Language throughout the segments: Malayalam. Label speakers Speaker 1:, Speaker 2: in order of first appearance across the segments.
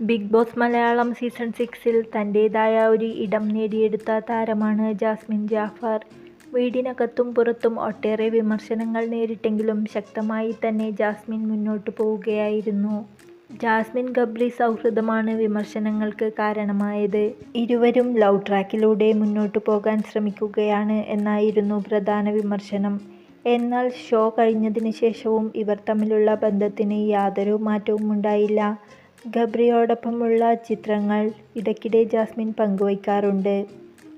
Speaker 1: ബിഗ് ബോസ് മലയാളം സീസൺ സിക്സിൽ തന്റേതായ ഒരു ഇടം നേടിയെടുത്ത താരമാണ് ജാസ്മിൻ ജാഫർ. വീടിനകത്തും പുറത്തും ഒട്ടേറെ വിമർശനങ്ങൾ നേരിട്ടെങ്കിലും ശക്തമായി തന്നെ ജാസ്മിൻ മുന്നോട്ട് പോവുകയായിരുന്നു. ജാസ്മിൻ ഗബ്രി സൗഹൃദമാണ് വിമർശനങ്ങൾക്ക് കാരണമായത്. ഇരുവരും ലവ് ട്രാക്കിലൂടെ മുന്നോട്ട് പോകാൻ ശ്രമിക്കുകയാണ് എന്നായിരുന്നു പ്രധാന വിമർശനം. എന്നാൽ ഷോ കഴിഞ്ഞതിന് ശേഷവും ഇവർ തമ്മിലുള്ള ബന്ധത്തിന് യാതൊരു മാറ്റവും ഉണ്ടായില്ല ഗബ്രിയോടൊപ്പമുള്ള ചിത്രങ്ങൾ ഇടയ്ക്കിടെ ജാസ്മിൻ പങ്കുവയ്ക്കാറുണ്ട്.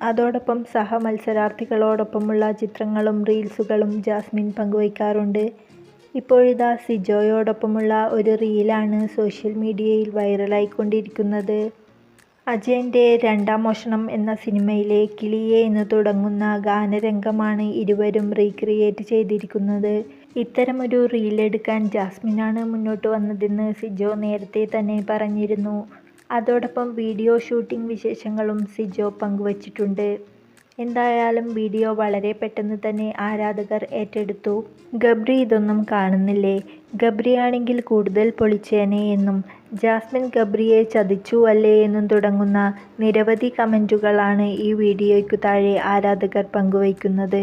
Speaker 1: അതോടൊപ്പം സഹ മത്സരാർത്ഥികളോടൊപ്പമുള്ള ചിത്രങ്ങളും റീൽസുകളും ജാസ്മിൻ പങ്കുവയ്ക്കാറുണ്ട്. ഇപ്പോഴിതാ സിജോയോടൊപ്പമുള്ള ഒരു റീലാണ് സോഷ്യൽ മീഡിയയിൽ വൈറലായിക്കൊണ്ടിരിക്കുന്നത്. അജയന്റെ രണ്ടാം മോഷണം എന്ന സിനിമയിലെ കിളിയെ എന്ന് തുടങ്ങുന്ന ഗാനരംഗമാണ് ഇരുവരും റീക്രിയേറ്റ് ചെയ്തിരിക്കുന്നത്. ഇത്തരമൊരു റീലെടുക്കാൻ ജാസ്മിനാണ് മുന്നോട്ട് വന്നതെന്ന് സിജോ നേരത്തെ തന്നെ പറഞ്ഞിരുന്നു. അതോടൊപ്പം വീഡിയോ ഷൂട്ടിംഗ് വിശേഷങ്ങളും സിജോ പങ്കുവച്ചിട്ടുണ്ട്. എന്തായാലും വീഡിയോ വളരെ പെട്ടെന്ന് തന്നെ ആരാധകർ ഏറ്റെടുത്തു. ഗബ്രി ഇതൊന്നും കാണുന്നില്ലേ? ഗബ്രിയാണെങ്കിൽ കൂടുതൽ പൊളിച്ചേനെ എന്നും ജാസ്മിൻ ഗബ്രിയെ ചതിച്ചു അല്ലേ എന്നും തുടങ്ങുന്ന നിരവധി കമന്റുകളാണ് ഈ വീഡിയോയ്ക്കു താഴെ ആരാധകർ പങ്കുവയ്ക്കുന്നത്.